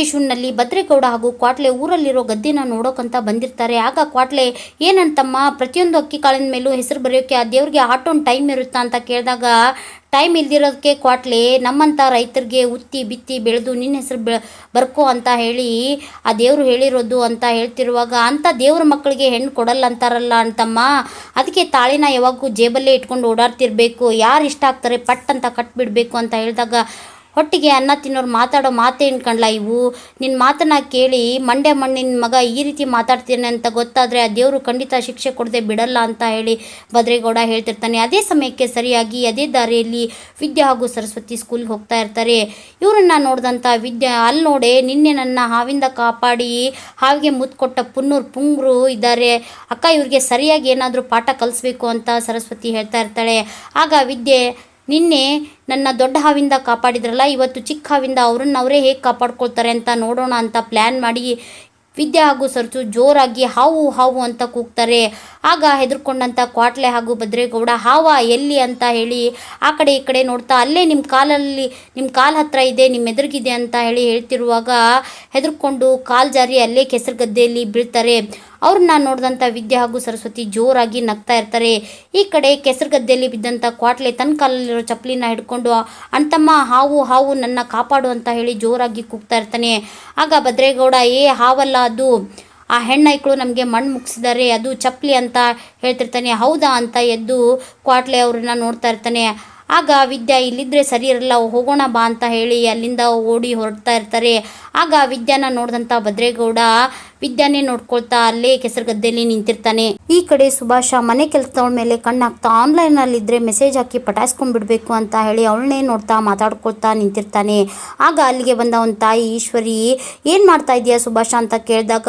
ಇಶ್ಯೂನಲ್ಲಿ ಭದ್ರೇಗೌಡ ಹಾಗೂ ಕ್ವಾಟ್ಲೆ ಊರಲ್ಲಿರೋ ಗದ್ದೆನ ನೋಡೋಕಂತ ಬಂದಿರ್ತಾರೆ. ಆಗ ಕ್ವಾಟ್ಲೆ, ಏನಂತಮ್ಮ, ಪ್ರತಿಯೊಂದು ಅಕ್ಕಿ ಕಾಳಿನ ಮೇಲೂ ಹೆಸರು ಬರೆಯೋಕೆ ಆ ದೇವ್ರಿಗೆ ಆಟೋನ್ ಟೈಮ್ ಇರುತ್ತಾ? ಅಂತ ಕೇಳಿದಾಗ, ಟೈಮ್ ಇಲ್ದಿರೋದಕ್ಕೆ ಕ್ವಾಟ್ಲೆ, ನಮ್ಮಂಥ ರೈತರಿಗೆ ಉತ್ತಿ, ಬಿತ್ತಿ ಬೆಳೆದು ನಿನ್ನ ಹೆಸರು ಬೆ, ಬರ್ಕೋ ಅಂತ ಹೇಳಿ, ಆ ದೇವರು ಹೇಳಿರೋದು ಅಂತ ಹೇಳ್ತಿರುವಾಗ, ಅಂಥ ದೇವ್ರ ಮಕ್ಕಳಿಗೆ ಹೆಣ್ಣು ಕೊಡಲ್ಲ ಅಂತಾರಲ್ಲ ಅಂತಮ್ಮ. ಅದಕ್ಕೆ ತಾಳಿನ ಯಾವಾಗೂ ಜೇಬಲ್ಲೇ ಇಟ್ಕೊಂಡು ಓಡಾಡ್ತಿರ್ಬೇಕು. ಯಾರು ಇಷ್ಟ ಆಗ್ತಾರೆ ಪಟ್ ಅಂತ ಕಟ್ಬಿಡ್ಬೇಕು ಅಂತ ಹೇಳಿದಾಗ ಹೊಟ್ಟಿಗೆ ಅನ್ನ ತಿನ್ನೋರು ಮಾತಾಡೋ ಮಾತೇನು ಕಣ್ಲ ಇವು? ನಿನ್ನ ಮಾತನ್ನು ಕೇಳಿ ಮಂಡ್ಯ ಮಣ್ಣಿನ ಮಗ ಈ ರೀತಿ ಮಾತಾಡ್ತೀನಿ ಅಂತ ಗೊತ್ತಾದರೆ ಆ ದೇವರು ಖಂಡಿತ ಶಿಕ್ಷೆ ಕೊಡದೆ ಬಿಡಲ್ಲ ಅಂತ ಹೇಳಿ ಭದ್ರೇಗೌಡ ಹೇಳ್ತಿರ್ತಾನೆ. ಅದೇ ಸಮಯಕ್ಕೆ ಸರಿಯಾಗಿ ಅದೇ ದಾರಿಯಲ್ಲಿ ವಿದ್ಯೆ ಹಾಗೂ ಸರಸ್ವತಿ ಸ್ಕೂಲ್ಗೆ ಹೋಗ್ತಾ ಇರ್ತಾರೆ. ಇವರನ್ನ ನೋಡಿದಂಥ ವಿದ್ಯೆ ಅಲ್ಲಿ ನೋಡಿ ನಿನ್ನೆ ನನ್ನ ಹಾವಿಂದ ಕಾಪಾಡಿ ಹಾವಿಗೆ ಮುತ್ಕೊಟ್ಟ ಪುನ್ನೂರು ಪುಂಗ್ರು ಇದ್ದಾರೆ. ಅಕ್ಕ ಇವ್ರಿಗೆ ಸರಿಯಾಗಿ ಏನಾದರೂ ಪಾಠ ಕಲಿಸ್ಬೇಕು ಅಂತ ಸರಸ್ವತಿ ಹೇಳ್ತಾ ಇರ್ತಾಳೆ. ಆಗ ವಿದ್ಯೆ ನಿನ್ನೆ ನನ್ನ ದೊಡ್ಡ ಹಾವಿಂದ ಕಾಪಾಡಿದ್ರಲ್ಲ, ಇವತ್ತು ಚಿಕ್ಕ ಹಾವಿಂದ ಅವ್ರನ್ನ ಅವರೇ ಹೇಗೆ ಕಾಪಾಡ್ಕೊಳ್ತಾರೆ ಅಂತ ನೋಡೋಣ ಅಂತ ಪ್ಲ್ಯಾನ್ ಮಾಡಿ ವಿದ್ಯಾ ಹಾಗೂ ಸರ್ಚು ಜೋರಾಗಿ ಹಾವು ಹಾವು ಅಂತ ಕೂಗ್ತಾರೆ. ಆಗ ಹೆದರ್ಕೊಂಡಂಥ ಕ್ವಾಟ್ಲೆ ಹಾಗೂ ಭದ್ರೇಗೌಡ, ಹಾವ ಎಲ್ಲಿ? ಅಂತ ಹೇಳಿ ಆ ಕಡೆ ಈ ಕಡೆ ನೋಡ್ತಾ, ಅಲ್ಲೇ ನಿಮ್ಮ ಕಾಲಲ್ಲಿ ನಿಮ್ಮ ಕಾಲು ಹತ್ರ ಇದೆ ನಿಮ್ಮ ಎದುರಿಗಿದೆ ಅಂತ ಹೇಳಿ ಹೇಳ್ತಿರುವಾಗ ಹೆದರ್ಕೊಂಡು ಕಾಲು ಜಾರಿ ಅಲ್ಲೇ ಕೆಸರು ಗದ್ದೆಯಲ್ಲಿ ಬೀಳ್ತಾರೆ. ಅವ್ರನ್ನ ನೋಡಿದಂಥ ವಿದ್ಯಾ ಹಾಗೂ ಸರಸ್ವತಿ ಜೋರಾಗಿ ನಗ್ತಾ ಇರ್ತಾರೆ. ಈ ಕಡೆ ಕೆಸರು ಗದ್ದೆಯಲ್ಲಿ ಬಿದ್ದಂಥ ಕ್ವಾಟ್ಲೆ ತನ್ನ ಕಾಲಲ್ಲಿರೋ ಚಪ್ಪಲಿನ ಹಿಡ್ಕೊಂಡು, ಅಂತಮ್ಮ, ಹಾವು ಹಾವು ನನ್ನ ಕಾಪಾಡು ಅಂತ ಹೇಳಿ ಜೋರಾಗಿ ಕೂಗ್ತಾ ಇರ್ತಾನೆ. ಆಗ ಭದ್ರೇಗೌಡ, ಏ, ಹಾವಲ್ಲ ಅದು. ಆ ಹೆಣ್ಣೈಕ್ಳು ನಮಗೆ ಮಣ್ಣು ಮುಗಿಸಿದ್ದಾರೆ ಅದು ಚಪ್ಪಲಿ ಅಂತ ಹೇಳ್ತಿರ್ತಾನೆ. ಹೌದಾ? ಅಂತ ಎದ್ದು ಕ್ವಾಟ್ಲೆ ಅವ್ರನ್ನ ನೋಡ್ತಾ ಇರ್ತಾನೆ. ಆಗ ವಿದ್ಯಾ, ಇಲ್ಲಿದ್ರೆ ಸರಿ ಇರಲ್ಲ, ಹೋಗೋಣ ಬಾ ಅಂತ ಹೇಳಿ ಅಲ್ಲಿಂದ ಓಡಿ ಹೊರಡ್ತಾ ಇರ್ತಾರೆ. ಆಗ ವಿದ್ಯಾನ ನೋಡಿದಂಥ ಭದ್ರೇಗೌಡ ವಿದ್ಯಾನೇ ನೋಡ್ಕೊಳ್ತಾ ಅಲ್ಲೇ ಕೆಸರು ಗದ್ದೆಯಲ್ಲಿ ನಿಂತಿರ್ತಾನೆ. ಈ ಕಡೆ ಸುಭಾಷ ಮನೆ ಕೆಲಸದವಳ ಮೇಲೆ ಕಣ್ಣಾಗ್ತಾ ಆನ್ಲೈನ್ ಅಲ್ಲಿ ಇದ್ರೆ ಮೆಸೇಜ್ ಹಾಕಿ ಪಟಾಯಿಸ್ಕೊಂಡ್ಬಿಡ್ಬೇಕು ಅಂತ ಹೇಳಿ ಅವಳನ್ನೇ ನೋಡ್ತಾ ಮಾತಾಡ್ಕೊಳ್ತಾ ನಿಂತಿರ್ತಾನೆ. ಆಗ ಅಲ್ಲಿಗೆ ಬಂದ ಒಂದು ತಾಯಿ, ಈಶ್ವರಿ, ಏನು ಮಾಡ್ತಾ ಇದೆಯಾ ಸುಭಾಷ? ಅಂತ ಕೇಳಿದಾಗ,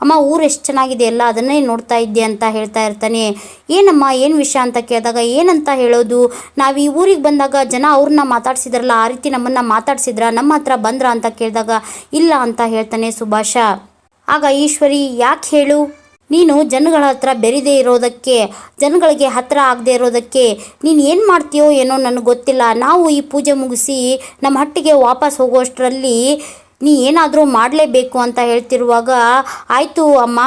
ಅಮ್ಮ, ಊರು ಎಷ್ಟು ಚೆನ್ನಾಗಿದೆ ಅಲ್ಲ ಅದನ್ನೇ ನೋಡ್ತಾ ಇದ್ದೆ ಅಂತ ಹೇಳ್ತಾ ಇರ್ತಾನೆ. ಏನಮ್ಮ, ಏನು ವಿಷಯ? ಅಂತ ಕೇಳಿದಾಗ, ಏನಂತ ಹೇಳೋದು? ನಾವು ಈ ಊರಿಗೆ ಬಂದಾಗ ಜನ ಅವ್ರನ್ನ ಮಾತಾಡ್ಸಿದ್ರಲ್ಲ, ಆ ರೀತಿ ನಮ್ಮನ್ನ ಮಾತಾಡ್ಸಿದ್ರ? ನಮ್ಮ ಹತ್ರ ಬಂದ್ರ? ಅಂತ ಕೇಳಿದಾಗ ಇಲ್ಲ ಅಂತ ಹೇಳ್ತಾನೆ ಸುಭಾಷ. ಆಗ ಈಶ್ವರಿ, ಯಾಕೆ ಹೇಳು? ನೀನು ಜನಗಳ ಹತ್ರ ಬೆರಿದೇ ಇರೋದಕ್ಕೆ, ಜನಗಳಿಗೆ ಹತ್ರ ಆಗದೆ ಇರೋದಕ್ಕೆ, ನೀನು ಏನು ಮಾಡ್ತೀಯೋ ಏನೋ ನನಗೆ ಗೊತ್ತಿಲ್ಲ. ನಾವು ಈ ಪೂಜೆ ಮುಗಿಸಿ ನಮ್ಮ ಹಟ್ಟಿಗೆ ವಾಪಸ್ ಹೋಗೋಷ್ಟರಲ್ಲಿ ನೀ ಏನಾದರೂ ಮಾಡಲೇಬೇಕು ಅಂತ ಹೇಳ್ತಿರುವಾಗ, ಆಯಿತು ಅಮ್ಮ,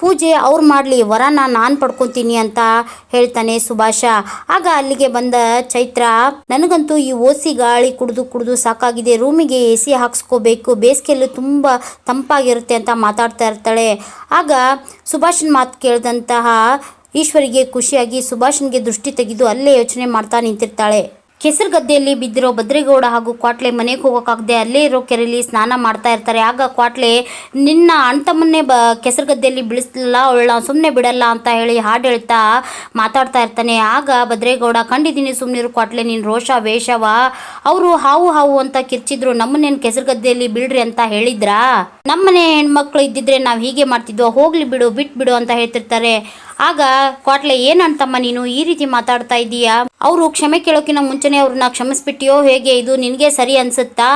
ಪೂಜೆ ಅವ್ರು ಮಾಡಲಿ, ವರನ ನಾನು ಪಡ್ಕೊತೀನಿ ಅಂತ ಹೇಳ್ತಾನೆ ಸುಭಾಷ. ಆಗ ಅಲ್ಲಿಗೆ ಬಂದ ಚೈತ್ರ, ನನಗಂತೂ ಈ ಓಸಿ ಗಾಳಿ ಕುಡಿದು ಕುಡಿದು ಸಾಕಾಗಿದೆ, ರೂಮಿಗೆ ಎ ಸಿ ಹಾಕ್ಸ್ಕೋಬೇಕು, ಬೇಸಿಗೆಯಲ್ಲಿ ತುಂಬ ತಂಪಾಗಿರುತ್ತೆ ಅಂತ ಮಾತಾಡ್ತಾ ಇರ್ತಾಳೆ. ಆಗ ಸುಭಾಷನ್ ಮಾತು ಕೇಳಿದಂತಹ ಈಶ್ವರಿಗೆ ಖುಷಿಯಾಗಿ ಸುಭಾಷನ್ಗೆ ದೃಷ್ಟಿ ತೆಗೆದು ಅಲ್ಲೇ ಯೋಚನೆ ಮಾಡ್ತಾ ನಿಂತಿರ್ತಾಳೆ. ಕೆಸರು ಗದ್ದೆಯಲ್ಲಿ ಬಿದ್ದಿರೋ ಭದ್ರೇಗೌಡ ಹಾಗೂ ಕ್ವಾಟ್ಲೆ ಮನೆಗೆ ಹೋಗೋಕ್ಕಾಗದೆ ಅಲ್ಲೇ ಇರೋ ಕೆರೆಯಲ್ಲಿ ಸ್ನಾನ ಮಾಡ್ತಾ ಇರ್ತಾರೆ. ಆಗ ಕ್ವಾಟ್ಲೆ, ನಿನ್ನ ಅಣ್ತಮ್ಮನ್ನೇ ಬ ಕೆಸರು ಗದ್ದೆಯಲ್ಲಿ ಬಿಳಿಸ್ಲಿಲ್ಲ ಅವಳ ಸುಮ್ಮನೆ ಬಿಡಲ್ಲ ಅಂತ ಹೇಳಿ ಹಾಡು ಹೇಳ್ತಾ ಮಾತಾಡ್ತಾ ಇರ್ತಾನೆ. ಆಗ ಭದ್ರೇಗೌಡ ಕಂಡಿದ್ದೀನಿ ಸುಮ್ಮನಿರು ಕ್ವಾಟ್ಲೆ, ನೀನು ರೋಷ, ವೇಷವ. ಅವರು ಹಾವು ಹಾವು ಅಂತ ಕಿರ್ಚಿದ್ರು. ನಮ್ಮನ್ನೇನು ಕೆಸರು ಗದ್ದೆಯಲ್ಲಿ ಬಿಡ್ರಿ ಅಂತ ಹೇಳಿದ್ರಾ? ನಮ್ಮನೆ ಹೆಣ್ಮಕ್ಳು ಇದ್ದಿದ್ರೆ ನಾವು ಹೀಗೆ ಮಾಡ್ತಿದ್ವೋ? ಹೋಗ್ಲಿ ಬಿಡು, ಬಿಟ್ಬಿಡು ಅಂತ ಹೇಳ್ತಿರ್ತಾರೆ. ಆಗ ಕ್ವಾಟ್ಲೆ ಏನಂತಮ್ಮ ನೀನು? ಈ ರೀತಿ ಮಾತಾಡ್ತಾ ಇದ್ದೀಯಾ ಅವರು ಕ್ಷಮೆ ಕೇಳೋಕಿನ ಮುಂಚೆನೆ ಅವ್ರನ್ನ ಕ್ಷಮಿಸ್ಬಿಟ್ಟಿಯೋ ಹೇಗೆ? ಇದು ನಿನಗೆ ಸರಿ ಅನ್ಸುತ್ತಾ?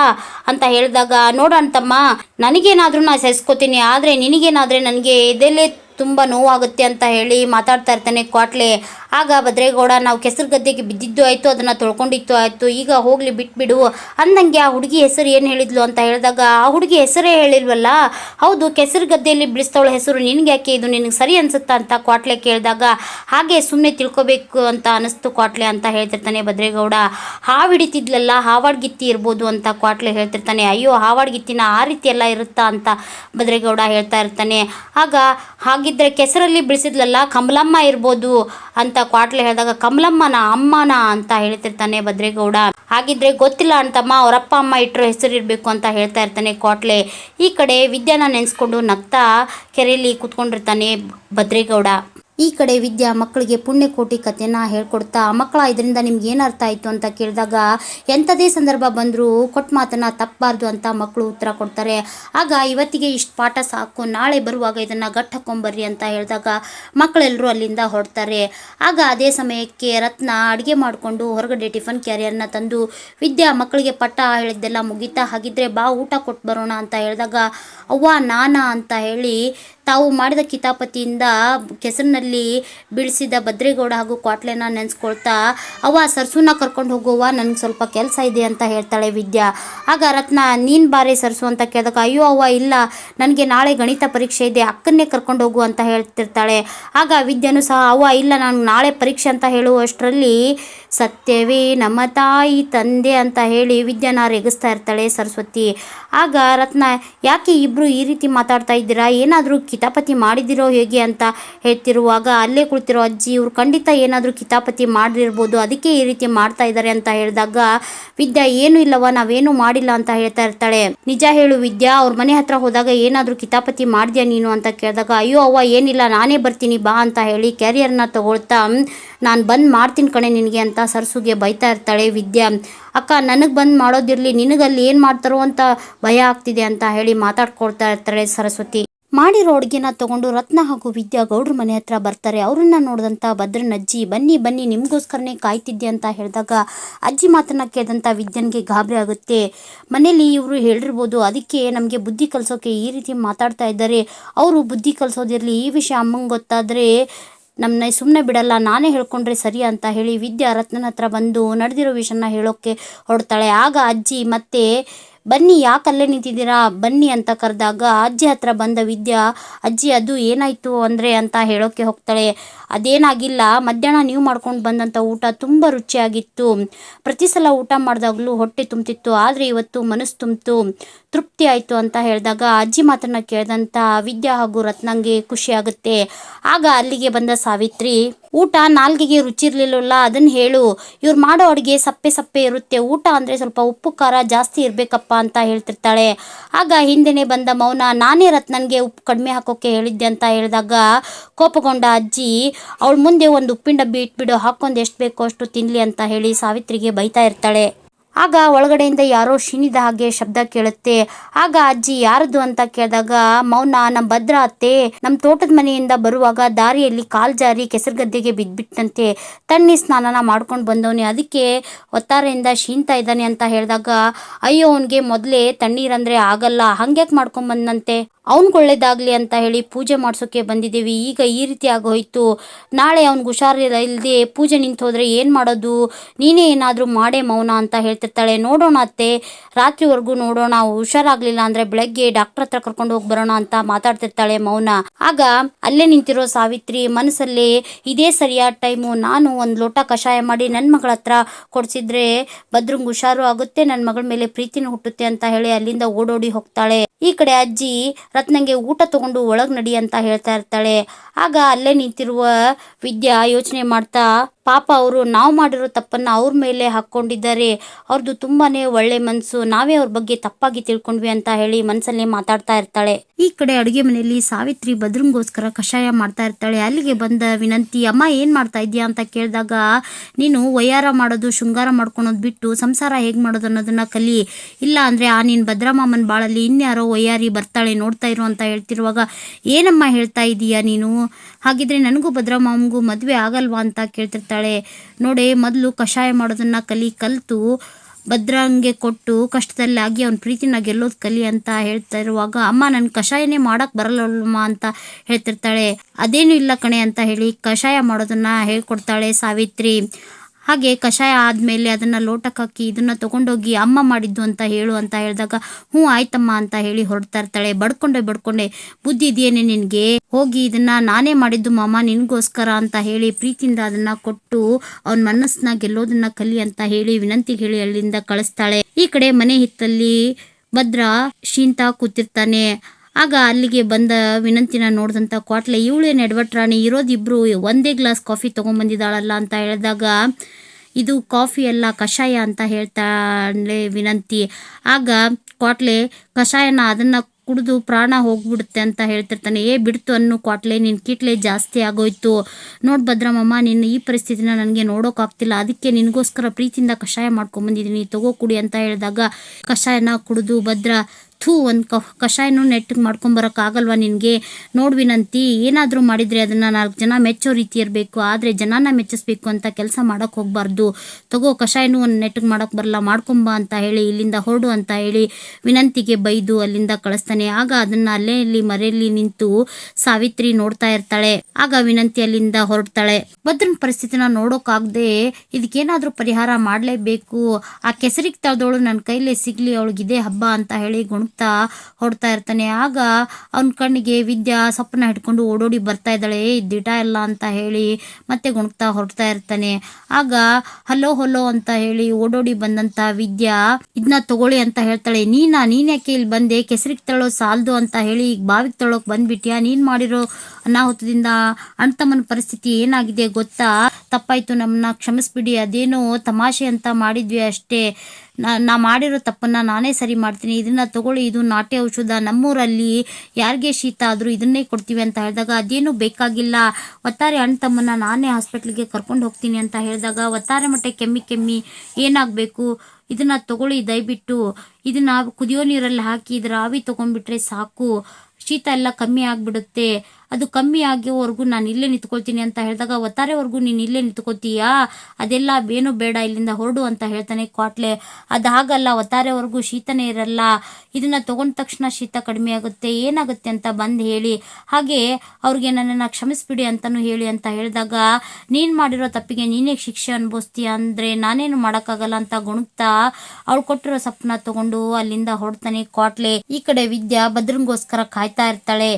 ಅಂತ ಹೇಳಿದಾಗ, ನೋಡಂತಮ್ಮ, ನನಗೇನಾದರೂ ನಾ ಸಹಿಸ್ಕೋತೀನಿ, ಆದರೆ ನಿನಗೇನಾದ್ರೆ ನನಗೆ ಇದೆಲ್ಲೇ ತುಂಬ ನೋವಾಗುತ್ತೆ ಅಂತ ಹೇಳಿ ಮಾತಾಡ್ತಾ ಇರ್ತಾನೆ ಕ್ವಾಟ್ಲೆ ಆಗ ಭದ್ರೇಗೌಡ ನಾವು ಕೆಸರು ಗದ್ದೆಗೆ ಬಿದ್ದಿದ್ದು ಆಯಿತು, ಅದನ್ನು ತೊಳ್ಕೊಂಡಿತ್ತು ಆಯಿತು, ಈಗ ಹೋಗಲಿ ಬಿಟ್ಬಿಡು. ಅಂದಂಗೆ ಆ ಹುಡುಗಿ ಹೆಸರು ಏನು ಹೇಳಿದ್ಲು ಅಂತ ಹೇಳಿದಾಗ, ಆ ಹುಡುಗಿ ಹೆಸರೇ ಹೇಳಿಲ್ವಲ್ಲ? ಹೌದು, ಕೆಸರು ಗದ್ದೆಯಲ್ಲಿ ಬಿಡಿಸ್ತವಳ ಹೆಸರು ನಿನಗೆ ಯಾಕೆ ಇದು? ನಿನಗೆ ಸರಿ ಅನ್ಸುತ್ತಾ ಅಂತ ಕ್ವಾಟ್ಲೆ ಕೇಳಿದಾಗ, ಹಾಗೆ ಸುಮ್ಮನೆ ತಿಳ್ಕೊಬೇಕು ಅಂತ ಅನಿಸ್ತು ಕ್ವಾಟ್ಲೆ ಅಂತ ಹೇಳ್ತಿರ್ತಾನೆ ಭದ್ರೇಗೌಡ. ಹಾವು ಹಿಡಿತಿದ್ಲಲ್ಲ ಹಾವಾಡ್ಗಿತ್ತಿ ಇರ್ಬೋದು ಅಂತ ಕ್ವಾಟ್ಲೆ ಹೇಳ್ತಿರ್ತಾನೆ. ಅಯ್ಯೋ ಹಾವಾಡ್ಗಿತ್ತಿನ ಆ ರೀತಿ ಎಲ್ಲ ಇರುತ್ತಾ ಅಂತ ಭದ್ರೇಗೌಡ ಹೇಳ್ತಾ ಇರ್ತಾನೆ. ಆಗ, ಹಾಗಿದ್ರೆ ಕೆಸರಲ್ಲಿ ಬಿಡಿಸಿದ್ಲಲ್ಲ ಕಮಲಮ್ಮ ಇರ್ಬೋದು ಅಂತ ಕ್ವಾಟ್ಲೆ ಹೇಳಿದಾಗ, ಕಮಲಮ್ಮನ, ಅಮ್ಮನ ಅಂತ ಹೇಳ್ತಿರ್ತಾನೆ ಭದ್ರೇಗೌಡ. ಹಾಗಿದ್ರೆ ಗೊತ್ತಿಲ್ಲ ಅಂತಮ್ಮ, ಅವರಪ್ಪ, ಅಮ್ಮ ಇಟ್ಟರು ಹೆಸರು ಇರಬೇಕು ಅಂತ ಹೇಳ್ತಾ ಇರ್ತಾನೆ ಕ್ವಾಟ್ಲೆ. ಈ ಕಡೆ ವಿದ್ಯಾನ ನೆನೆಸ್ಕೊಂಡು ನಗ್ತಾ ಕೆರೆಯಲ್ಲಿ ಕೂತ್ಕೊಂಡಿರ್ತಾನೆ ಭದ್ರೇಗೌಡ. ಈ ಕಡೆ ವಿದ್ಯಾ ಮಕ್ಕಳಿಗೆ ಪುಣ್ಯಕೋಟಿ ಕಥೆನ ಹೇಳ್ಕೊಡ್ತಾ, ಮಕ್ಕಳ, ಇದರಿಂದ ನಿಮ್ಗೆ ಏನು ಅರ್ಥ ಆಯಿತು ಅಂತ ಕೇಳಿದಾಗ, ಎಂಥದೇ ಸಂದರ್ಭ ಬಂದರೂ ಕೊಟ್ಟ ಮಾತನ್ನ ತಪ್ಪಬಾರ್ದು ಅಂತ ಮಕ್ಕಳು ಉತ್ತರ ಕೊಡ್ತಾರೆ. ಆಗ ಇವತ್ತಿಗೆ ಇಷ್ಟು ಪಾಠ ಸಾಕು, ನಾಳೆ ಬರುವಾಗ ಇದನ್ನು ಗಟ್ಟಕೊಂಬರ್ರಿ ಅಂತ ಹೇಳಿದಾಗ ಮಕ್ಕಳೆಲ್ಲರೂ ಅಲ್ಲಿಂದ ಹೊರಡ್ತಾರೆ ಆಗ ಅದೇ ಸಮಯಕ್ಕೆ ರತ್ನ ಅಡುಗೆ ಮಾಡಿಕೊಂಡು ಹೊರಗಡೆ ಟಿಫನ್ ಕ್ಯಾರಿಯರ್ನ ತಂದು ವಿದ್ಯಾ ಮಕ್ಕಳಿಗೆ ಪಟ್ಟ ಹೇಳಿದ್ದೆಲ್ಲ ಮುಗಿತಾ, ಹಾಗಿದ್ರೆ ಬಾ ಊಟ ಕೊಟ್ಟು ಬರೋಣ ಅಂತ ಹೇಳಿದಾಗ, ಅವ್ವ, ನಾನಾ ಅಂತ ಹೇಳಿ ತಾವು ಮಾಡಿದ ಕಿತಾಪತಿಯಿಂದ ಕೆಸರಿನಲ್ಲಿ ಬೀಳಿಸಿದ ಭದ್ರೇಗೌಡ ಹಾಗೂ ಕ್ವಾಟ್ಲೆನ ನೆನೆಸ್ಕೊಳ್ತಾ ಅವ ಸರ್ಸುನ ಕರ್ಕೊಂಡು ಹೋಗುವ ನನಗೆ ಸ್ವಲ್ಪ ಕೆಲಸ ಇದೆ ಅಂತ ಹೇಳ್ತಾಳೆ ವಿದ್ಯಾ. ಆಗ ರತ್ನ, ನೀನು ಬಾರೆ ಸರ್ಸು ಅಂತ ಕೇಳಿದಾಗ, ಅಯ್ಯೋ ಅವ್ವ, ಇಲ್ಲ, ನನಗೆ ನಾಳೆ ಗಣಿತ ಪರೀಕ್ಷೆ ಇದೆ, ಅಕ್ಕನ್ನೇ ಕರ್ಕೊಂಡು ಹೋಗು ಅಂತ ಹೇಳ್ತಿರ್ತಾಳೆ. ಆಗ ವಿದ್ಯಾನು ಸಹ, ಅವ್ವ, ಇಲ್ಲ, ನಾನು ನಾಳೆ ಪರೀಕ್ಷೆ ಅಂತ ಹೇಳುವಷ್ಟರಲ್ಲಿ ಸತ್ಯವೇ ನಮ್ಮ ತಾಯಿ ತಂದೆ ಅಂತ ಹೇಳಿ ವಿದ್ಯಾನ ರೇಗಿಸ್ತಾ ಇರ್ತಾಳೆ ಸರಸ್ವತಿ. ಆಗ ರತ್ನ, ಯಾಕೆ ಇಬ್ಬರು ಈ ರೀತಿ ಮಾತಾಡ್ತಾ ಇದ್ದೀರಾ? ಏನಾದರೂ ಕಿತಾಪತಿ ಮಾಡಿದಿರೋ ಹೇಗೆ ಅಂತ ಹೇಳ್ತಿರುವಾಗ ಅಲ್ಲೇ ಕುಳಿತಿರೋ ಅಜ್ಜಿ, ಇವರು ಖಂಡಿತ ಏನಾದರೂ ಕಿತಾಪತಿ ಮಾಡಿರ್ಬೋದು, ಅದಕ್ಕೆ ಈ ರೀತಿ ಮಾಡ್ತಾ ಇದ್ದಾರೆ ಅಂತ ಹೇಳಿದಾಗ, ವಿದ್ಯಾ, ಏನು ಇಲ್ಲವ ನಾವೇನು ಮಾಡಿಲ್ಲ ಅಂತ ಹೇಳ್ತಾ ಇರ್ತಾಳೆ. ನಿಜ ಹೇಳು ವಿದ್ಯಾ, ಅವ್ರ ಮನೆ ಹತ್ರ ಹೋದಾಗ ಏನಾದರೂ ಕಿತಾಪತಿ ಮಾಡಿದ್ಯಾ ನೀನು? ಅಂತ ಕೇಳಿದಾಗ, ಅಯ್ಯೋ ಅವ್ವ, ಏನಿಲ್ಲ, ನಾನೇ ಬರ್ತೀನಿ, ಬಾ ಅಂತ ಹೇಳಿ ಕ್ಯಾರಿಯರ್ನ ತಗೊಳ್ತಾ ನಾನು ಬಂದು ಮಾಡ್ತೀನಿ ಕಣೆ ನಿನಗೆ ಅಂತ ಸರಸುಗೆ ಬೈತಾ ಇರ್ತಾಳೆ ವಿದ್ಯಾ. ಅಕ್ಕ, ನನಗೆ ಬಂದು ಮಾಡೋದಿರಲಿ, ನಿನಗಲ್ಲಿ ಏನು ಮಾಡ್ತಾರೋ ಅಂತ ಭಯ ಆಗ್ತಿದೆ ಅಂತ ಹೇಳಿ ಮಾತಾಡ್ಕೊಳ್ತಾ ಇರ್ತಾಳೆ ಸರಸ್ವತಿ. ಮಾಡಿರೋ ಅಡುಗೆನ ತಗೊಂಡು ರತ್ನ ಹಾಗೂ ವಿದ್ಯಾ ಗೌಡ್ರ ಮನೆ ಹತ್ರ ಬರ್ತಾರೆ. ಅವ್ರನ್ನ ನೋಡಿದಂಥ ಭದ್ರನ ಅಜ್ಜಿ ಬನ್ನಿ ಬನ್ನಿ, ನಿಮಗೋಸ್ಕರನೇ ಕಾಯ್ತಿದ್ದೆ ಅಂತ ಹೇಳಿದಾಗ ಅಜ್ಜಿ ಮಾತನ್ನ ಕೇಳಿದಂಥ ವಿದ್ಯನ್ಗೆ ಗಾಬರಿ ಆಗುತ್ತೆ. ಮನೇಲಿ ಇವರು ಹೇಳಿರ್ಬೋದು ಅದಕ್ಕೆ ನಮಗೆ ಬುದ್ಧಿ ಕಲಿಸೋಕೆ ಈ ರೀತಿ ಮಾತಾಡ್ತಾ ಇದ್ದಾರೆ. ಅವರು ಬುದ್ಧಿ ಕಲಿಸೋದಿರಲಿ, ಈ ವಿಷಯ ಅಮ್ಮಂಗೆ ಗೊತ್ತಾದರೆ ನಮ್ಮನ್ನ ಸುಮ್ಮನೆ ಬಿಡಲ್ಲ, ನಾನೇ ಹೇಳ್ಕೊಂಡ್ರೆ ಸರಿ ಅಂತ ಹೇಳಿ ವಿದ್ಯಾ ರತ್ನನ ಹತ್ರ ಬಂದು ನಡೆದಿರೋ ವಿಷಯನ ಹೇಳೋಕ್ಕೆ ಹೊಡ್ತಾಳೆ ಆಗ ಅಜ್ಜಿ, ಮತ್ತೆ ಬನ್ನಿ ಯಾಕೆ ಅಲ್ಲೇ ನಿಂತಿದ್ದೀರಾ? ಬನ್ನಿ ಅಂತ ಕರೆದಾಗ ಅಜ್ಜಿ ಹತ್ರ ಬಂದ ವಿದ್ಯಾ, ಅಜ್ಜಿ, ಅದು ಏನಾಯಿತು ಅಂದರೆ ಅಂತ ಹೇಳೋಕ್ಕೆ ಹೋಗ್ತಾಳೆ. ಅದೇನಾಗಿಲ್ಲ, ಮಧ್ಯಾಹ್ನ ನೀವು ಮಾಡ್ಕೊಂಡು ಬಂದಂಥ ಊಟ ತುಂಬ ರುಚಿಯಾಗಿತ್ತು. ಪ್ರತಿ ಸಲ ಊಟ ಮಾಡಿದಾಗಲೂ ಹೊಟ್ಟೆ ತುಂಬ್ತಿತ್ತು, ಆದರೆ ಇವತ್ತು ಮನಸ್ಸು ತುಂಬಿತು. ತೃಪ್ತಿ ಆಯಿತು ಅಂತ ಹೇಳಿದಾಗ ಅಜ್ಜಿ ಮಾತನ್ನು ಕೇಳಿದಂಥ ವಿದ್ಯಾ ಹಾಗೂ ರತ್ನಂಗೆ ಖುಷಿಯಾಗುತ್ತೆ ಆಗ ಅಲ್ಲಿಗೆ ಬಂದ ಸಾವಿತ್ರಿ, ಊಟ ನಾಲ್ಗೆಗೆ ರುಚಿ ಇರಲಿಲ್ಲಲ್ಲ ಅದನ್ನು ಹೇಳು. ಇವ್ರು ಮಾಡೋ ಅಡುಗೆ ಸಪ್ಪೆ ಸಪ್ಪೆ ಇರುತ್ತೆ, ಊಟ ಅಂದರೆ ಸ್ವಲ್ಪ ಉಪ್ಪು, ಖಾರ ಜಾಸ್ತಿ ಇರಬೇಕಪ್ಪ ಅಂತ ಹೇಳ್ತಿರ್ತಾಳೆ. ಆಗ ಹಿಂದೆನೆ ಬಂದ ಮೌನ, ನಾನೇ ರತ್ನನ್ಗೆ ಉಪ್ಪು ಕಡಿಮೆ ಹಾಕೋಕ್ಕೆ ಹೇಳಿದ್ದೆ ಅಂತ ಹೇಳಿದಾಗ ಕೋಪಗೊಂಡ ಅಜ್ಜಿ ಅವಳ ಮುಂದೆ ಒಂದು ಉಪ್ಪಿನ ಡಬ್ಬಿ ಇಟ್ಬಿಡು ಹಾಕೊಂಡು ಎಷ್ಟು ಬೇಕೋ ಅಷ್ಟು ತಿನ್ನಲಿ ಅಂತ ಹೇಳಿ ಸಾವಿತ್ರಿಗೆ ಬೈತಾ ಇರ್ತಾಳೆ. ಆಗ ಒಳಗಡೆಯಿಂದ ಯಾರೋ ಶಿನಿದ ಹಾಗೆ ಶಬ್ದ ಕೇಳುತ್ತೆ. ಆಗ ಅಜ್ಜಿ ಯಾರದು ಅಂತ ಕೇಳಿದಾಗ, ಮೌನ ನಮ್ಮ ಭದ್ರ ಅತ್ತೆ ನಮ್ಮ ತೋಟದ ಮನೆಯಿಂದ ಬರುವಾಗ ದಾರಿಯಲ್ಲಿ ಕಾಲ್ ಜಾರಿ ಕೆಸರುಗದ್ದೆಗೆ ಬಿದ್ದುಬಿಟ್ಟಂತೆ ತಣ್ಣಿ ಸ್ನಾನನ ಮಾಡ್ಕೊಂಡು ಬಂದವನೇ. ಅದಕ್ಕೆ ಒತ್ತಾರೆಯಿಂದ ಶೀನ್ತಾ ಇದ್ದಾನೆ ಅಂತ ಹೇಳಿದಾಗ, ಅಯ್ಯೋ, ಅವನಿಗೆ ಮೊದಲೇ ತಣ್ಣೀರಂದ್ರೆ ಆಗಲ್ಲ, ಹಂಗ್ಯಾಕೆ ಮಾಡ್ಕೊಂಡ್ ಬಂದಂತೆ ಅವ್ನಿಗೆ ಒಳ್ಳೇದಾಗ್ಲಿ ಅಂತ ಹೇಳಿ ಪೂಜೆ ಮಾಡ್ಸೋಕೆ ಬಂದಿದ್ದೀವಿ. ಈಗ ಈ ರೀತಿ ಆಗೋಯ್ತು. ನಾಳೆ ಅವ್ನಿಗೆ ಹುಷಾರಿಲ್ಲ. ಇಲ್ಲದೆ ಪೂಜೆ ನಿಂತು ಹೋದರೆ ಏನು ಮಾಡೋದು? ನೀನೇ ಏನಾದರೂ ಮಾಡೇ ಮೌನ ಅಂತ ಹೇಳ್ತಿರ್ತಾಳೆ. ನೋಡೋಣ ಅತ್ತೆ. ರಾತ್ರಿವರೆಗೂ ನೋಡೋಣ. ಹುಷಾರಾಗಲಿಲ್ಲ ಅಂದ್ರೆ ಬೆಳಗ್ಗೆ ಡಾಕ್ಟರ್ ಹತ್ರ ಕರ್ಕೊಂಡು ಹೋಗಿ ಬರೋಣ ಅಂತ ಮಾತಾಡ್ತಿರ್ತಾಳೆ ಮೌನ. ಆಗ ಅಲ್ಲೇ ನಿಂತಿರೋ ಸಾವಿತ್ರಿ ಮನಸ್ಸಲ್ಲಿ ಇದೇ ಸರಿಯಾದ ಟೈಮು. ನಾನು ಒಂದು ಲೋಟ ಕಷಾಯ ಮಾಡಿ ನನ್ನ ಮಗಳ ಹತ್ರ ಕೊಡ್ಸಿದ್ರೆ ಭದ್ರಂಗ್ ಹುಷಾರು ಆಗುತ್ತೆ. ನನ್ನ ಮಗಳ ಮೇಲೆ ಪ್ರೀತಿನೂ ಹುಟ್ಟುತ್ತೆ ಅಂತ ಹೇಳಿ ಅಲ್ಲಿಂದ ಓಡೋಡಿ ಹೋಗ್ತಾಳೆ. ಈ ಕಡೆ ಅಜ್ಜಿ ರತ್ನಂಗೆ ಊಟ ತಗೊಂಡು ಒಳಗೆ ನಡಿ ಅಂತ ಹೇಳ್ತಾ ಇರ್ತಾಳೆ. ಆಗ ಅಲ್ಲೇ ನಿಂತಿರುವ ವಿದ್ಯಾ ಯೋಚನೆ ಮಾಡ್ತಾ, ಪಾಪ ಅವರು ನಾವು ಮಾಡಿರೋ ತಪ್ಪನ್ನ ಅವ್ರ ಮೇಲೆ ಹಾಕ್ಕೊಂಡಿದ್ದಾರೆ. ಅವ್ರದ್ದು ತುಂಬಾನೇ ಒಳ್ಳೆ ಮನಸ್ಸು ನಾವೇ ಅವ್ರ ಬಗ್ಗೆ ತಪ್ಪಾಗಿ ತಿಳ್ಕೊಂಡ್ವಿ ಅಂತ ಹೇಳಿ ಮನಸ್ಸಲ್ಲೇ ಮಾತಾಡ್ತಾ ಇರ್ತಾಳೆ. ಈ ಕಡೆ ಅಡುಗೆ ಮನೆಯಲ್ಲಿ ಸಾವಿತ್ರಿ ಭದ್ರಂಗೋಸ್ಕರ ಕಷಾಯ ಮಾಡ್ತಾ ಇರ್ತಾಳೆ. ಅಲ್ಲಿಗೆ ಬಂದ ವಿನಂತಿ, ಅಮ್ಮ, ಏನು ಮಾಡ್ತಾ ಇದೀಯಾ? ಅಂತ ಕೇಳಿದಾಗ, ನೀನು ವಯ್ಯಾರ ಮಾಡೋದು, ಶೃಂಗಾರ ಮಾಡ್ಕೊಳೋದು ಬಿಟ್ಟು ಸಂಸಾರ ಹೇಗ್ ಮಾಡೋದು ಅನ್ನೋದನ್ನ ಕಲಿ. ಇಲ್ಲ ಅಂದರೆ ಆ ನೀನು ಭದ್ರಮಾಮನ್ ಬಾಳಲ್ಲಿ ಇನ್ಯಾರೋ ವಯ್ಯಾರಿ ಬರ್ತಾಳೆ ನೋಡ್ತಾ ಇರು ಅಂತ ಹೇಳ್ತಿರುವಾಗ, ಏನಮ್ಮ ಹೇಳ್ತಾ ಇದೀಯಾ ನೀನು? ಹಾಗಿದ್ರೆ ನನಗೂ ಭದ್ರಮಾಮಗೂ ಮದುವೆ ಆಗಲ್ವಾ ಅಂತ ಕೇಳ್ತಿರ್ತಾಳೆ. ನೋಡಿ, ಮೊದಲು ಕಷಾಯ ಮಾಡೋದನ್ನ ಕಲಿ, ಕಲ್ತು, ಭದ್ರಂಗೆ ಕೊಟ್ಟು ಕಷ್ಟದಲ್ಲಿ ಆಗಿ ಅವ್ನ ಪ್ರೀತಿನ ಗೆಲ್ಲೋದು ಕಲಿ ಅಂತ ಹೇಳ್ತಾ ಇರುವಾಗ ಅಮ್ಮ, ನನ್ ಕಷಾಯನೇ ಮಾಡಕ್ ಬರಲ್ಲಮ್ಮ ಅಂತ ಹೇಳ್ತಿರ್ತಾಳೆ. ಅದೇನು ಇಲ್ಲ ಕಣೆ ಅಂತ ಹೇಳಿ ಕಷಾಯ ಮಾಡೋದನ್ನ ಹೇಳ್ಕೊಡ್ತಾಳೆ ಸಾವಿತ್ರಿ. ಹಾಗೆ ಕಷಾಯ ಆದಮೇಲೆ ಅದನ್ನ ಲೋಟಕ್ಕೆ ಹಾಕಿ ಇದನ್ನ ತಗೊಂಡೋಗಿ ಅಮ್ಮ ಮಾಡಿದ್ದು ಅಂತ ಹೇಳು ಅಂತ ಹೇಳಿದಾಗ, ಹ್ಞೂ ಆಯ್ತಮ್ಮ ಅಂತ ಹೇಳಿ ಹೊರಡ್ತಾ ಇರ್ತಾಳೆ. ಬಡ್ಕೊಂಡೆ ಬಡ್ಕೊಂಡೆ, ಬುದ್ಧಿ ಇದೆಯೇನೆ ನಿನಗೆ? ಹೋಗಿ ಇದನ್ನ ನಾನೇ ಮಾಡಿದ್ದು ಮಾಮ ನಿನಗೋಸ್ಕರ ಅಂತ ಹೇಳಿ ಪ್ರೀತಿಯಿಂದ ಅದನ್ನ ಕೊಟ್ಟು ಅವನ ಮನಸ್ಸನ್ನ ಗೆಲ್ಲೋದನ್ನ ಕಲಿ ಅಂತ ಹೇಳಿ ವಿನಂತಿ ಹೇಳಿ ಅಲ್ಲಿಂದ ಕಳಿಸ್ತಾಳೆ. ಈ ಕಡೆ ಮನೆ ಹಿತ್ತಲ್ಲಿ ಭದ್ರ ಶೀಂತ ಕೂತಿರ್ತಾನೆ. ಆಗ ಅಲ್ಲಿಗೆ ಬಂದ ವಿನಂತಿನ ನೋಡಿದಂಥ ಕ್ವಾಟ್ಲೆ ಇವಳೇನು ಎಡವಟ್ರಾಣಿ ಇರೋದಿಬ್ರು ಒಂದೇ ಗ್ಲಾಸ್ ಕಾಫಿ ತೊಗೊಂಬಂದಿದ್ದಾಳಲ್ಲ? ಅಂತ ಹೇಳಿದಾಗ, ಇದು ಕಾಫಿ ಅಲ್ಲ, ಕಷಾಯ ಅಂತ ಹೇಳ್ತಾಳೆ ವಿನಂತಿ. ಆಗ ಕ್ವಾಟ್ಲೆ, ಕಷಾಯನ ಅದನ್ನು ಕುಡಿದು ಪ್ರಾಣ ಹೋಗ್ಬಿಡುತ್ತೆ ಅಂತ ಹೇಳ್ತಿರ್ತಾನೆ. ಏ, ಬಿಡ್ತು ಅನ್ನು ಕ್ವಾಟ್ಲೆ ನಿನ್ನ ಕಿಟ್ಲೆ ಜಾಸ್ತಿ ಆಗೋಯ್ತು. ನೋಡಿ ಭದ್ರಮಮ್ಮ, ನಿನ್ನ ಈ ಪರಿಸ್ಥಿತಿನ ನನಗೆ ನೋಡೋಕ್ಕಾಗ್ತಿಲ್ಲ ಅದಕ್ಕೆ ನಿನಗೋಸ್ಕರ ಪ್ರೀತಿಯಿಂದ ಕಷಾಯ ಮಾಡ್ಕೊಂಬಂದಿದ್ದೀನಿ. ತಗೋ ಕುಡಿ ಅಂತ ಹೇಳಿದಾಗ, ಕಷಾಯನ ಕುಡಿದು ಭದ್ರ ಥೂ ಒಂದು ಕ, ಕಷಾಯನೂ ನೆಟ್ಟಿಗೆ ಮಾಡ್ಕೊಂಬರೋಕ್ಕಾಗಲ್ವಾ ನಿನಗೆ? ನೋಡು ವಿನಂತಿ, ಏನಾದರೂ ಮಾಡಿದರೆ ಅದನ್ನು ನಾಲ್ಕು ಜನ ಮೆಚ್ಚೋ ರೀತಿ ಇರಬೇಕು, ಆದರೆ ಜನನ ಮೆಚ್ಚಿಸ್ಬೇಕು ಅಂತ ಕೆಲಸ ಮಾಡೋಕ್ಕೆ ಹೋಗಬಾರ್ದು. ತಗೋ, ಕಷಾಯನು ಒಂದು ನೆಟ್ಟಿಗೆ ಮಾಡೋಕ್ಕೆ ಬರಲ್ಲ ಮಾಡ್ಕೊಂಬ ಅಂತ ಹೇಳಿ, ಇಲ್ಲಿಂದ ಹೊರಡು ಅಂತ ಹೇಳಿ ವಿನಂತಿಗೆ ಬೈದು ಅಲ್ಲಿಂದ ಕಳಿಸ್ತಾನೆ. ಆಗ ಅದನ್ನು ಅಲ್ಲೇ ಇಲ್ಲಿ ಮರೆಯಲ್ಲಿ ನಿಂತು ಸಾವಿತ್ರಿ ನೋಡ್ತಾ ಇರ್ತಾಳೆ. ಆಗ ವಿನಂತಿ ಅಲ್ಲಿಂದ ಹೊರಡ್ತಾಳೆ. ಭದ್ರನ ಪರಿಸ್ಥಿತಿನ ನೋಡೋಕ್ಕಾಗದೆ ಇದಕ್ಕೇನಾದರೂ ಪರಿಹಾರ ಮಾಡಲೇಬೇಕು. ಆ ಕೆಸರಿಗೆ ತಳ್ದೋಳು ನನ್ನ ಕೈಲೇ ಸಿಗ್ಲಿ ಅವಳಿಗಿದೆ ಹಬ್ಬ ಅಂತ ಹೇಳಿ ಗುಣಗ್ತಾ ಹೊಡ್ತಾ ಇರ್ತಾನೆ. ಆಗ ಅವನ ಕಣ್ಣಿಗೆ ವಿದ್ಯಾ ಸಪ್ಪನ ಹಿಡ್ಕೊಂಡು ಓಡೋಡಿ ಬರ್ತಾ ಇದ್ದಾಳೆ. ದಿಟ ಇಲ್ಲ ಅಂತ ಹೇಳಿ ಮತ್ತೆ ಗುಣಗ್ತಾ ಹೊರಡ್ತಾ ಇರ್ತಾನೆ. ಆಗ ಹಲೋ ಹಲೋ ಅಂತ ಹೇಳಿ ಓಡೋಡಿ ಬಂದಂತ ವಿದ್ಯಾ ಇದನ್ನ ತಗೊಳ್ಳಿ ಅಂತ ಹೇಳ್ತಾಳೆ. ನೀನಾ, ನೀನ್ ಯಾಕೆ ಇಲ್ಲಿ ಬಂದೆ? ಕೆಸರಿಗೆ ತಳೋ ಸಾಲ್ದು ಅಂತ ಹೇಳಿ ಈಗ ಬಾವಿಗೆ ತಳೋಕ್ ಬಂದ್ಬಿಟ್ಯಾ? ನೀನ್ ಮಾಡಿರೋ ಅನಾಹುತದಿಂದ ಅಣ್ತಮ್ಮನ ಪರಿಸ್ಥಿತಿ ಏನಾಗಿದೆ ಗೊತ್ತಾ? ತಪ್ಪಾಯ್ತು ನಮ್ಮನ್ನ ಕ್ಷಮಿಸ್ಬಿಡಿ. ಅದೇನೋ ತಮಾಷೆ ಅಂತ ಮಾಡಿದ್ವಿ ಅಷ್ಟೇ. ನಾ ಮಾಡಿರೋ ತಪ್ಪನ್ನು ನಾನೇ ಸರಿ ಮಾಡ್ತೀನಿ. ಇದನ್ನು ತಗೊಳ್ಳಿ. ಇದು ನಾಟಿ ಔಷಧ. ನಮ್ಮೂರಲ್ಲಿ ಯಾರಿಗೆ ಶೀತ ಆದರೂ ಇದನ್ನೇ ಕೊಡ್ತೀವಿ ಅಂತ ಹೇಳಿದಾಗ ಅದೇನು ಬೇಕಾಗಿಲ್ಲ. ಒತ್ತಾರೆ ಅಣ್ಣ ತಮ್ಮನ್ನ ನಾನೇ ಹಾಸ್ಪಿಟ್ಲಿಗೆ ಕರ್ಕೊಂಡು ಹೋಗ್ತೀನಿ ಅಂತ ಹೇಳಿದಾಗ ಒತ್ತಾರೆ ಮಟ್ಟೆ ಕೆಮ್ಮಿ ಕೆಮ್ಮಿ ಏನಾಗಬೇಕು? ಇದನ್ನು ತಗೊಳ್ಳಿ ದಯವಿಟ್ಟು. ಇದನ್ನ ಕುದಿಯೋ ನೀರಲ್ಲಿ ಹಾಕಿ, ಇದರ ಆವಿ ತೊಗೊಂಡ್ಬಿಟ್ರೆ ಸಾಕು. ಶೀತ ಎಲ್ಲ ಕಮ್ಮಿ ಆಗಿಬಿಡುತ್ತೆ. ಅದು ಕಮ್ಮಿ ಆಗೋವರೆಗೂ ನಾನು ಇಲ್ಲೇ ನಿಂತ್ಕೊಳ್ತೀನಿ ಅಂತ ಹೇಳಿದಾಗ ಒತ್ತಾರೆವರೆಗೂ ನೀನು ಇಲ್ಲೇ ನಿಂತ್ಕೋತೀಯಾ? ಅದೆಲ್ಲ ಏನು ಬೇಡ ಇಲ್ಲಿಂದ ಹೊರಡು ಅಂತ ಹೇಳ್ತಾನೆ ಕ್ವಾಟ್ಲೆ. ಅದು ಹಾಗಲ್ಲ ಒತ್ತಾರೆವರೆಗೂ ಶೀತನೇ ಇರಲ್ಲ. ಇದನ್ನ ತಗೊಂಡ ತಕ್ಷಣ ಶೀತ ಕಡಿಮೆ ಆಗುತ್ತೆ. ಏನಾಗುತ್ತೆ ಅಂತ ಬಂದು ಹೇಳಿ. ಹಾಗೆ ಅವ್ರಿಗೆ ನನ್ನನ್ನು ಕ್ಷಮಿಸ್ಬಿಡಿ ಅಂತಲೂ ಹೇಳಿ ಅಂತ ಹೇಳಿದಾಗ, ನೀನು ಮಾಡಿರೋ ತಪ್ಪಿಗೆ ನೀನೇ ಶಿಕ್ಷೆ ಅನುಭವಿಸ್ತೀಯ ಅಂದರೆ ನಾನೇನು ಮಾಡೋಕ್ಕಾಗಲ್ಲ ಅಂತ ಗುಣಗ್ತಾ ಅವಳು ಕೊಟ್ಟಿರೋ ಸಪ್ನ ತಗೊಂಡು ಅಲ್ಲಿಂದ ಹೊರಡ್ತಾನೆ ಕ್ವಾಟ್ಲೆ. ಈ ಕಡೆ ವಿದ್ಯಾ ಭದ್ರಂಗೋಸ್ಕರ ಕಾಯ್ತಾ ಇರ್ತಾಳೆ.